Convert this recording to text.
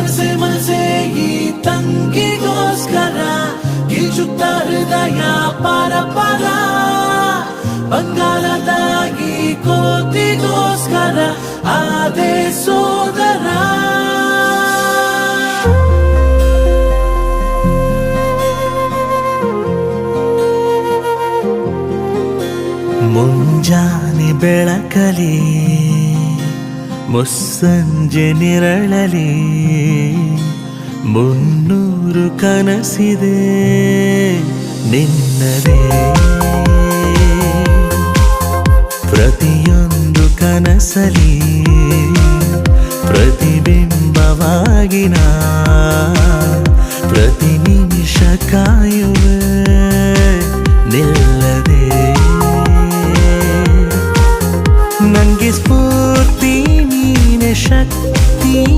ಮನಸೆ ಮನಸೆ ಈ ತಂಗಿಗೋಸ್ಕರ ಗಿಲ್ಚುತ್ತ ಹೃದಯ ಪರ ಪರ. ಬಂಗಾರದಾಗಿ ಕೋತಿಗೋಸ್ಕರ ಆದೇ ಸೋದರ. ಮುಂಜಾನೆ ಬೆಳಕಲಿ ಮುಸ್ಸಂಜೆ ನಿರಳಲಿ ಮುನ್ನೂರು ಕನಸಿದೆ ನಿನ್ನದೇ. ಪ್ರತಿಯೊಂದು ಕನಸಲಿ ಪ್ರತಿಬಿಂಬವಾಗಿನ ಪ್ರತಿ ನಿಮಿಷ ಕಾಯುವೆ ನಿಲ್ಲದೆ. ನಂಗೆ ಸ್ಫೂರ್ತಿ शक्ति